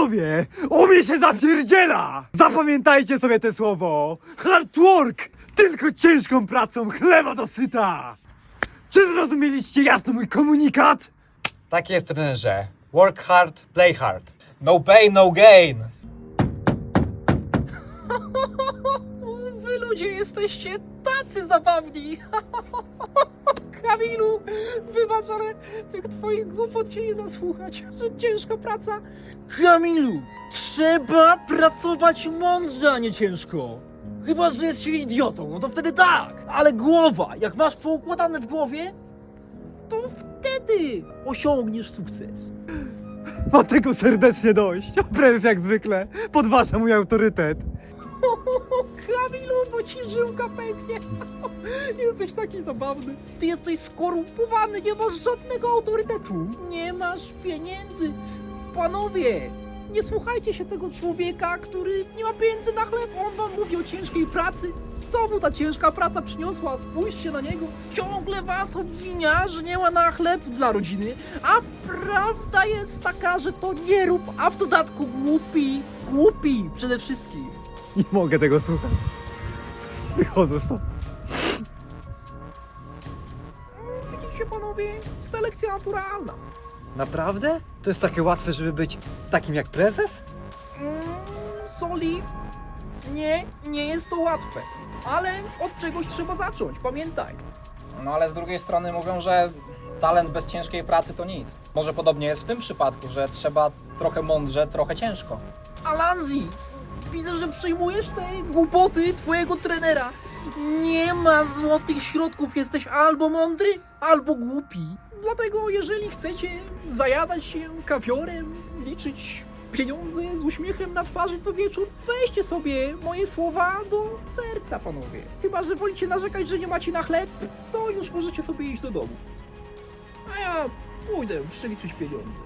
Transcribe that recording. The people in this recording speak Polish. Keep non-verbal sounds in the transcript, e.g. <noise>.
Panowie, u mnie się zapierdziela! Zapamiętajcie sobie te słowo! Hard work! Tylko ciężką pracą chleba dosyta! Czy zrozumieliście jasno mój komunikat? Tak jest, trenerze. Work hard, play hard. No pain, no gain. <laughs> Wy ludzie jesteście tacy zabawni. <laughs> Kamilu, wybacz, ale tych twoich głupot się nie da słuchać, że ciężka praca. Kamilu, trzeba pracować mądrze, a nie ciężko. Chyba, że jest się idiotą, no to wtedy tak. Ale głowa, jak masz poukładane w głowie, to wtedy osiągniesz sukces. Ma tego serdecznie dość. Prezes jak zwykle podważa mój autorytet. <laughs> Kamilu, bo ci żyłka pęknie. <laughs> Jesteś taki zabawny. Ty jesteś skorumpowany, nie masz żadnego autorytetu. Nie masz pieniędzy. Panowie, nie słuchajcie się tego człowieka, który nie ma pieniędzy na chleb. On wam mówi o ciężkiej pracy. Co mu ta ciężka praca przyniosła? Spójrzcie na niego. Ciągle was obwinia, że nie ma na chleb dla rodziny. A prawda jest taka, że to nie rób, a w dodatku głupi. Głupi przede wszystkim. Nie mogę tego słuchać. Wychodzę stąd. Widzicie panowie, selekcja naturalna. Naprawdę? To jest takie łatwe, żeby być takim jak prezes? Mm, soli, nie, nie jest to łatwe. Ale od czegoś trzeba zacząć, pamiętaj. No ale z drugiej strony mówią, że talent bez ciężkiej pracy to nic. Może podobnie jest w tym przypadku, że trzeba trochę mądrze, trochę ciężko. Alanzi, widzę, że przyjmujesz te głupoty twojego trenera. Nie ma złotych środków, jesteś albo mądry, albo głupi. Dlatego jeżeli chcecie zajadać się kawiorem, liczyć pieniądze z uśmiechem na twarzy co wieczór, weźcie sobie moje słowa do serca, panowie. Chyba, że wolicie narzekać, że nie macie na chleb, to już możecie sobie iść do domu. A ja pójdę przeliczyć pieniądze.